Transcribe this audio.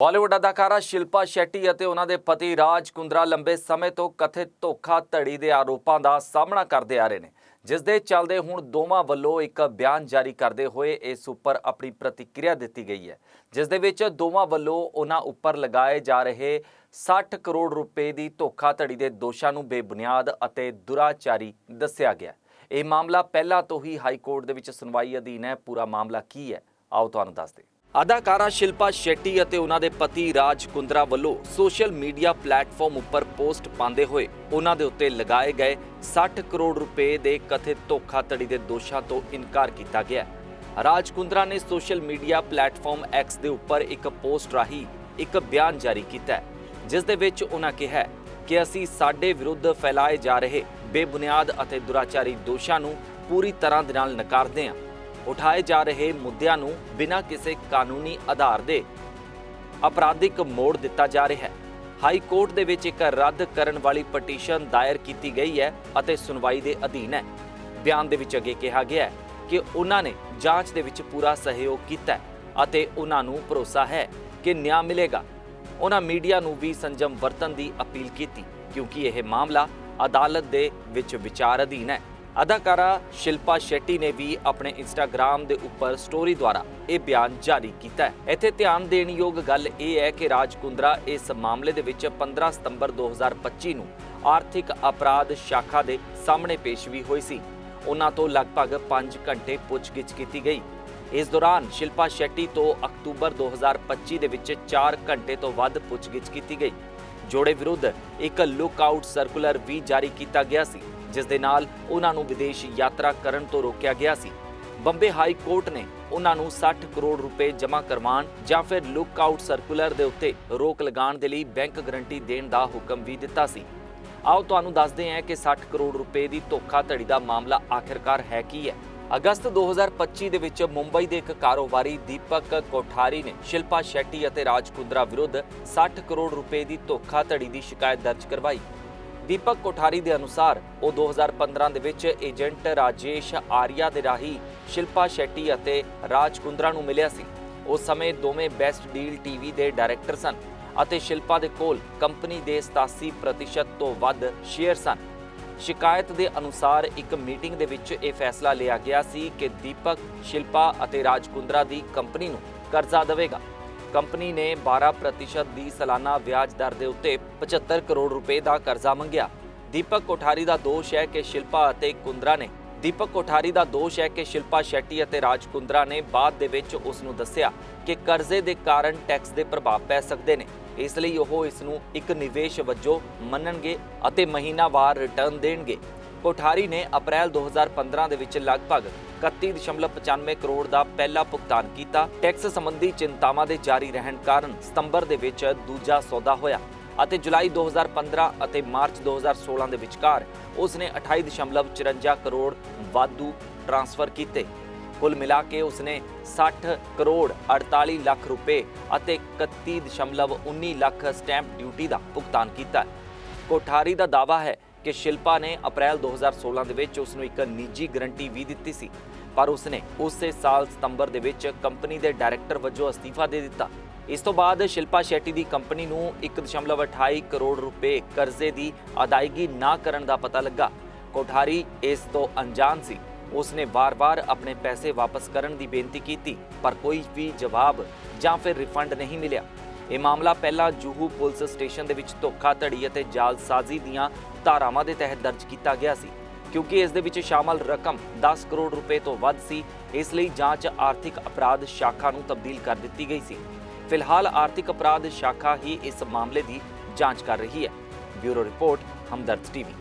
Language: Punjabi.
ਬਾਲੀਵੁੱਡ ਅਦਾਕਾਰਾ ਸ਼ਿਲਪਾ ਸ਼ੈੱਟੀ ਅਤੇ ਉਹਨਾਂ ਦੇ ਪਤੀ ਰਾਜ ਕੁੰਦਰਾ ਲੰਬੇ ਸਮੇਂ ਤੋਂ ਕਥਿਤ ਧੋਖਾ ਧੜੀ ਦੇ ਆਰੋਪਾਂ ਦਾ ਸਾਹਮਣਾ ਕਰਦੇ ਆ ਰਹੇ ਨੇ ਜਿਸ ਦੇ ਚੱਲਦੇ ਹੁਣ ਦੋਵਾਂ ਵੱਲੋਂ ਇੱਕ ਬਿਆਨ ਜਾਰੀ ਕਰਦੇ ਹੋਏ ਇਸ ਉੱਪਰ ਆਪਣੀ ਪ੍ਰਤੀਕਿਰਿਆ ਦਿੱਤੀ ਗਈ ਹੈ ਜਿਸ ਦੇ ਵਿੱਚ ਦੋਵਾਂ ਵੱਲੋਂ ਉਹਨਾਂ ਉੱਪਰ ਲਗਾਏ ਜਾ ਰਹੇ 60 ਕਰੋੜ ਰੁਪਏ ਦੀ ਧੋਖਾ ਧੜੀ ਦੇ ਦੋਸ਼ਾਂ ਨੂੰ ਬੇਬੁਨਿਆਦ ਅਤੇ ਦੁਰਾਚਾਰੀ ਦੱਸਿਆ ਗਿਆ। ਇਹ ਮਾਮਲਾ ਪਹਿਲਾਂ ਤੋਂ ਹੀ ਹਾਈ ਕੋਰਟ ਦੇ ਵਿੱਚ ਸੁਣਵਾਈ ਅਧੀਨ ਹੈ। ਪੂਰਾ ਮਾਮਲਾ ਕੀ ਹੈ? ਆਓ ਤੁਹਾਨੂੰ ਦੱਸਦੇ ਅਦਾਕਾਰਾ ਸ਼ਿਲਪਾ ਸ਼ੈੱਟੀ ਅਤੇ ਉਹਨਾਂ ਦੇ ਪਤੀ ਰਾਜ ਕੁੰਦਰਾ ਵੱਲੋਂ ਸੋਸ਼ਲ ਮੀਡੀਆ ਪਲੇਟਫਾਰਮ ਉੱਪਰ ਪੋਸਟ ਪਾਉਂਦੇ ਹੋਏ ਉਹਨਾਂ ਦੇ ਉੱਤੇ ਲਗਾਏ ਗਏ 60 ਕਰੋੜ ਰੁਪਏ ਦੇ ਕਥਿਤ ਧੋਖਾਧੜੀ ਦੇ ਦੋਸ਼ਾਂ ਤੋਂ ਇਨਕਾਰ ਕੀਤਾ ਗਿਆ ਹੈ। ਰਾਜ ਕੁੰਦਰਾ ਨੇ ਸੋਸ਼ਲ ਮੀਡੀਆ ਪਲੇਟਫਾਰਮ ਐਕਸ ਦੇ ਉੱਪਰ ਇੱਕ ਪੋਸਟ ਰਾਹੀਂ ਇੱਕ ਬਿਆਨ ਜਾਰੀ ਕੀਤਾ ਜਿਸ ਦੇ ਵਿੱਚ ਉਹਨਾਂ ਕਿਹਾ ਕਿ ਅਸੀਂ ਸਾਡੇ ਵਿਰੁੱਧ ਫੈਲਾਏ ਜਾ ਰਹੇ ਬੇਬੁਨਿਆਦ ਅਤੇ ਦੁਰਾਚਾਰੀ ਦੋਸ਼ਾਂ ਨੂੰ ਪੂਰੀ ਤਰ੍ਹਾਂ ਦੇ ਨਾਲ ਨਕਾਰਦੇ ਹਾਂ ਉਠਾਏ ਜਾ ਰਹੇ ਮੁੱਦਿਆਂ ਨੂੰ ਬਿਨਾਂ ਕਿਸੇ ਕਾਨੂੰਨੀ ਆਧਾਰ ਦੇ ਅਪਰਾਧਿਕ ਮੋੜ ਦਿੱਤਾ ਜਾ ਰਿਹਾ ਹੈ। ਹਾਈ ਕੋਰਟ ਦੇ ਵਿੱਚ ਇੱਕ ਰੱਦ ਕਰਨ ਵਾਲੀ ਪਟੀਸ਼ਨ ਦਾਇਰ ਕੀਤੀ ਗਈ ਹੈ ਅਤੇ ਸੁਣਵਾਈ ਦੇ ਅਧੀਨ ਹੈ। ਬਿਆਨ ਦੇ ਵਿੱਚ ਅੱਗੇ ਕਿਹਾ ਗਿਆ ਹੈ ਕਿ ਉਹਨਾਂ ਨੇ ਜਾਂਚ ਦੇ ਵਿੱਚ ਪੂਰਾ ਸਹਿਯੋਗ ਕੀਤਾ ਹੈ ਅਤੇ ਉਹਨਾਂ ਨੂੰ ਭਰੋਸਾ ਹੈ ਕਿ ਨਿਆਂ ਮਿਲੇਗਾ। ਉਹਨਾਂ ਮੀਡੀਆ ਨੂੰ ਵੀ ਸੰਜਮ ਵਰਤਣ ਦੀ ਅਪੀਲ ਕੀਤੀ ਕਿਉਂਕਿ ਇਹ ਮਾਮਲਾ ਅਦਾਲਤ ਦੇ ਵਿੱਚ ਵਿਚਾਰ ਅਧੀਨ ਹੈ। ਅਦਾਕਾਰਾ ਸ਼ਿਲਪਾ ਸ਼ੈੱਟੀ ਨੇ ਵੀ ਆਪਣੇ ਇੰਸਟਾਗ੍ਰam ਦੇ ਉੱਪਰ ਸਟੋਰੀ ਦੁਆਰਾ ਇਹ ਬਿਆਨ ਜਾਰੀ ਕੀਤਾ ਹੈ। ਇੱਥੇ ਧਿਆਨ ਦੇਣ ਯੋਗ ਗੱਲ ਇਹ ਹੈ ਕਿ ਰਾਜ ਕੁੰਦਰਾ ਇਸ ਮਾਮਲੇ ਦੇ ਵਿੱਚ 15 ਸਤੰਬਰ 2025 ਨੂੰ ਆਰਥਿਕ ਅਪਰਾਧ ਸ਼ਾਖਾ ਦੇ ਸਾਹਮਣੇ ਪੇਸ਼ ਵੀ ਹੋਈ ਸੀ। ਉਹਨਾਂ ਤੋਂ ਲਗਭਗ 5 ਘੰਟੇ ਪੁੱਛਗਿੱਛ ਕੀਤੀ ਗਈ। ਇਸ ਦੌਰਾਨ ਸ਼ਿਲਪਾ ਸ਼ੈੱਟੀ ਤੋਂ ਅਕਤੂਬਰ 2025 ਦੇ ਵਿੱਚ 4 ਘੰਟੇ ਤੋਂ ਵੱਧ ਪੁੱਛਗਿੱਛ ਕੀਤੀ ਗਈ। ਜੋੜੇ ਵਿਰੁੱਧ ਇੱਕ ਲੁੱਕ ਆਊਟ ਸਰਕੂਲਰ ਵੀ ਜਾਰੀ ਕੀਤਾ ਗਿਆ ਸੀ, ਜਿਸ ਦੇ ਨਾਲ ਉਹਨਾਂ ਨੂੰ ਵਿਦੇਸ਼ ਯਾਤਰਾ ਕਰਨ ਤੋਂ ਰੋਕਿਆ ਗਿਆ ਸੀ। ਬੰਬੇ ਹਾਈ ਕੋਰਟ ਨੇ ਉਹਨਾਂ ਨੂੰ 60 ਕਰੋੜ ਰੁਪਏ ਜਮ੍ਹਾਂ ਕਰਵਾਉਣ ਜਾਂ ਫਿਰ ਲੁੱਕ ਆਊਟ ਸਰਕੂਲਰ ਦੇ ਉੱਤੇ ਰੋਕ ਲਗਾਉਣ ਦੇ ਲਈ ਬੈਂਕ ਗਰੰਟੀ ਦੇਣ ਦਾ ਹੁਕਮ ਵੀ ਦਿੱਤਾ ਸੀ। ਆਓ ਤੁਹਾਨੂੰ ਦੱਸਦੇ ਹਾਂ ਕਿ 60 ਕਰੋੜ ਰੁਪਏ ਦੀ ਧੋਖਾਧੜੀ ਦਾ ਮਾਮਲਾ ਆਖਿਰਕਾਰ ਹੈ ਕੀ ਹੈ। ਅਗਸਤ 2025 ਦੇ ਵਿੱਚ ਮੁੰਬਈ ਦੇ ਇੱਕ ਕਾਰੋਬਾਰੀ ਦੀਪਕ ਕੋਠਾਰੀ ਨੇ ਸ਼ਿਲਪਾ ਸ਼ੈੱਟੀ ਅਤੇ ਰਾਜ ਕੁੰਦਰਾ ਵਿਰੁੱਧ 60 ਕਰੋੜ ਰੁਪਏ ਦੀ ਧੋਖਾਧੜੀ ਦੀ ਸ਼ਿਕਾਇਤ ਦਰਜ ਕਰਵਾਈ। ਦੀਪਕ ਕੋਠਾਰੀ ਦੇ ਅਨੁਸਾਰ, ਉਹ 2015 ਦੇ ਵਿੱਚ ਏਜੰਟ ਰਾਜੇਸ਼ ਆਰੀਆ ਦੇ ਰਾਹੀਂ ਸ਼ਿਲਪਾ ਸ਼ੈੱਟੀ ਅਤੇ ਰਾਜ ਕੁੰਦਰਾ ਨੂੰ ਮਿਲਿਆ ਸੀ। ਉਸ ਸਮੇਂ ਦੋਵੇਂ ਬੈਸਟ ਡੀਲ ਟੀਵੀ ਦੇ ਡਾਇਰੈਕਟਰ ਸਨ ਅਤੇ ਸ਼ਿਲਪਾ ਦੇ ਕੋਲ ਕੰਪਨੀ ਦੇ 87% ਤੋਂ ਵੱਧ ਸ਼ੇਅਰ ਸਨ। ਸ਼ਿਕਾਇਤ ਦੇ ਅਨੁਸਾਰ ਇੱਕ ਮੀਟਿੰਗ ਦੇ ਵਿੱਚ ਇਹ ਫੈਸਲਾ ਲਿਆ ਗਿਆ ਸੀ ਕਿ ਦੀਪਕ, ਸ਼ਿਲਪਾ ਅਤੇ ਰਾਜ ਕੁੰਦਰਾ ਦੀ ਕੰਪਨੀ ਨੂੰ ਕਰਜ਼ਾ ਦੇਵੇਗਾ। ਕੰਪਨੀ ਨੇ 12% ਦੀ ਸਾਲਾਨਾ ਵਿਆਜ ਦਰ ਦੇ ਉੱਤੇ 75 ਕਰੋੜ ਰੁਪਏ ਦਾ ਕਰਜ਼ਾ ਮੰਗਿਆ। ਦੀਪਕ ਕੋਠਾਰੀ ਦਾ ਦੋਸ਼ ਹੈ ਕਿ ਸ਼ਿਲਪਾ ਅਤੇ ਕੁੰਦਰਾ ਨੇ ਦੀਪਕ ਕੋਠਾਰੀ ਦਾ ਦੋਸ਼ ਹੈ ਕਿ ਸ਼ਿਲਪਾ ਸ਼ੈੱਟੀ ਅਤੇ ਰਾਜ ਕੁੰਦਰਾ ਨੇ ਬਾਅਦ ਦੇ ਵਿੱਚ ਉਸ ਨੂੰ ਦੱਸਿਆ ਕਿ ਕਰਜ਼ੇ ਦੇ ਕਾਰਨ ਟੈਕਸ ਦੇ ਪ੍ਰਭਾਵ ਪੈ ਸਕਦੇ ਨੇ। ਇਸ ਲਈ ਉਹ ਇਸ ਨੂੰ ਇੱਕ ਨਿਵੇਸ਼ ਵਜੋਂ ਮੰਨਣਗੇ ਅਤੇ ਮਹੀਨਾਵਾਰ ਰਿਟਰਨ ਦੇਣਗੇ। ਕੋਠਾਰੀ ਨੇ ਅਪ੍ਰੈਲ 2015 ਦੇ ਵਿੱਚ ਲਗਭਗ 31.95 ਕਰੋੜ ਦਾ ਪਹਿਲਾ ਭੁਗਤਾਨ ਕੀਤਾ। ਟੈਕਸ ਸੰਬੰਧੀ ਚਿੰਤਾਵਾਂ ਦੇ ਜਾਰੀ ਰਹਿਣ ਕਾਰਨ ਸਤੰਬਰ ਦੇ ਵਿੱਚ ਦੂਜਾ ਸੌਦਾ ਹੋਇਆ। ਅਤੇ ਜੁਲਾਈ 2015 ਅਤੇ ਮਾਰਚ 2016 ਦੇ ਵਿਚਕਾਰ ਉਸ ਨੇ 28.54 ਕਰੋੜ ਵਾਧੂ ਟ੍ਰਾਂਸਫਰ ਕੀਤੇ। ਕੁੱਲ ਮਿਲਾ ਕੇ ਉਸਨੇ 60 ਕਰੋੜ 48 ਲੱਖ ਰੁਪਏ ਅਤੇ 31.19 ਲੱਖ ਸਟੈਂਪ ਡਿਊਟੀ ਦਾ ਭੁਗਤਾਨ ਕੀਤਾ। ਕੋਠਾਰੀ ਦਾ ਦਾਵਾ ਹੈ ਕਿ ਸ਼ਿਲਪਾ ਨੇ ਅਪ੍ਰੈਲ 2016 ਦੇ ਵਿੱਚ ਉਸ ਨੂੰ ਇੱਕ ਨਿੱਜੀ ਗਰੰਟੀ ਵੀ ਦਿੱਤੀ ਸੀ, ਪਰ ਉਸਨੇ ਉਸੇ ਸਾਲ ਸਤੰਬਰ ਦੇ ਵਿੱਚ ਕੰਪਨੀ ਦੇ ਡਾਇਰੈਕਟਰ ਵਜੋਂ ਅਸਤੀਫਾ ਦੇ ਦਿੱਤਾ। ਇਸ ਤੋਂ ਬਾਅਦ ਸ਼ਿਲਪਾ ਸ਼ੈੱਟੀ ਦੀ ਕੰਪਨੀ ਨੂੰ 1.28 ਕਰੋੜ ਰੁਪਏ ਕਰਜ਼ੇ ਦੀ ਅਦਾਇਗੀ ਨਾ ਕਰਨ ਦਾ ਪਤਾ ਲੱਗਾ। ਕੋਠਾਰੀ ਇਸ ਤੋਂ ਅਣਜਾਣ ਸੀ। ਉਸਨੇ ਵਾਰ-ਵਾਰ ਆਪਣੇ ਪੈਸੇ ਵਾਪਸ ਕਰਨ ਦੀ ਬੇਨਤੀ ਕੀਤੀ, ਪਰ ਕੋਈ ਵੀ ਜਵਾਬ ਜਾਂ ਫਿਰ ਰਿਫੰਡ ਨਹੀਂ ਮਿਲਿਆ। ਇਹ ਮਾਮਲਾ ਪਹਿਲਾਂ ਜੂਹੂ ਪੁਲਿਸ ਸਟੇਸ਼ਨ ਦੇ ਵਿੱਚ ਧੋਖਾਧੜੀ ਅਤੇ ਜਾਲਸਾਜ਼ੀ ਦੀਆਂ ਧਾਰਾਵਾਂ ਦੇ ਤਹਿਤ ਦਰਜ ਕੀਤਾ ਗਿਆ ਸੀ। ਕਿਉਂਕਿ ਇਸ ਦੇ ਵਿੱਚ ਸ਼ਾਮਲ ਰਕਮ 10 ਕਰੋੜ ਰੁਪਏ ਤੋਂ ਵੱਧ ਸੀ, ਇਸ ਲਈ ਜਾਂਚ ਆਰਥਿਕ ਅਪਰਾਧ ਸ਼ਾਖਾ ਨੂੰ ਤਬਦੀਲ ਕਰ ਦਿੱਤੀ ਗਈ ਸੀ। ਫਿਲਹਾਲ ਆਰਥਿਕ ਅਪਰਾਧ ਸ਼ਾਖਾ ਹੀ ਇਸ ਮਾਮਲੇ ਦੀ ਜਾਂਚ ਕਰ ਰਹੀ ਹੈ। Bureau report, Hamdard TV.